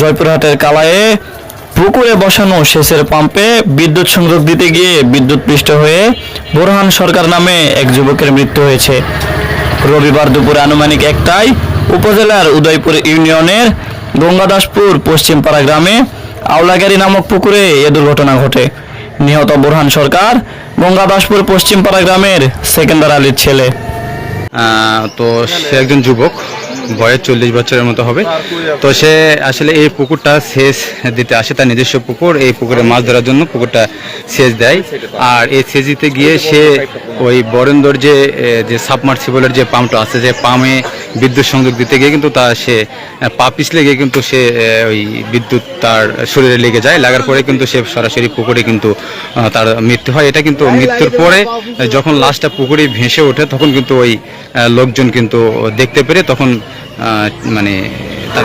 জয়পুরহাটের কালায়ে পুকুরে বসানো সেচের পাম্পে বিদ্যুৎ সংযোগ দিতে গিয়ে বিদ্যুৎ পৃষ্ঠ হয়ে বোরহান সরকার নামে এক যুবকের মৃত্যু হয়েছে। রবিবার দুপুরে আনুমানিক একটায় উপজেলার উদয়পুর ইউনিয়নের গঙ্গাদাসপুর পশ্চিমপাড়া গ্রামে আওলাগাড়ি নামক পুকুরে এ দুর্ঘটনা ঘটে। নিহত বোরহান সরকার গঙ্গাদাসপুর পশ্চিমপাড়া গ্রামের সেকেন্দার আলীর ছেলে। তো সে একজন যুবক। বয়স চল্লিশ বছরের মতো হবে। তো সে আসলে এই পুকুরটা সেচ দিতে আসে, তার নিজস্ব পুকুর। এই পুকুরে মাছ ধরার জন্য পুকুরটা সেচ দেয়। আর এই সেচ দিতে গিয়ে সে ওই বরেন্দর যে যে সাবমার্সিবলের যে পাম্পটা আছে, যে পাম্পে বিদ্যুৎ সংযোগ দিতে গিয়ে কিন্তু তার সে পা পিছলে গিয়ে কিন্তু সে ওই বিদ্যুৎ তার শরীরে লেগে যায়। লাগার পরে কিন্তু সে সরাসরি পুকুরে কিন্তু তার মৃত্যু হয়। এটা কিন্তু মৃত্যুর পরে যখন লাশটা পুকুরে ভেসে ওঠে তখন কিন্তু ওই লোকজন কিন্তু দেখতে পেরে তখন মানে তার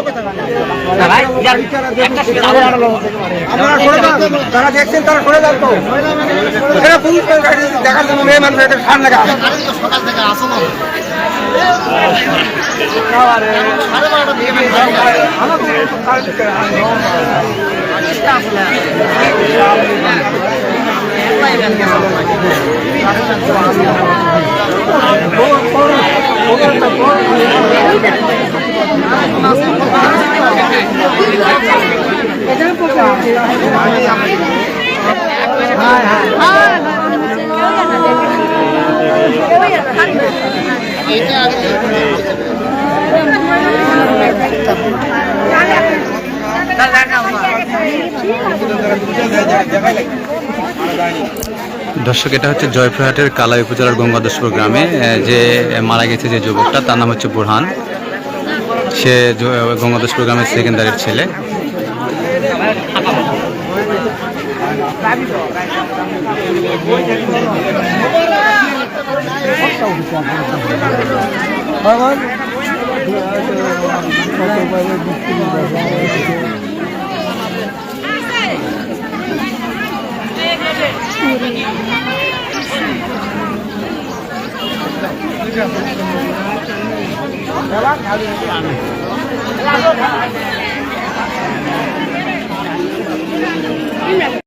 যারা দেখছেন তারা সরে যান তো। এখানে পুলিশ দেখার জন্য মেয়ে মানুষ এটা সার লাগা দর্শক, এটা হচ্ছে জয়প্রহাটের কালাই উপজেলার গঙ্গাদশপুর গ্রামে যে মারা গেছে যে যুবকটা, তার নাম হচ্ছে বুরহান। সে গঙ্গাদশপুর গ্রামের সেকেন্ডারির ছেলে। Bakın. Devam. Devam.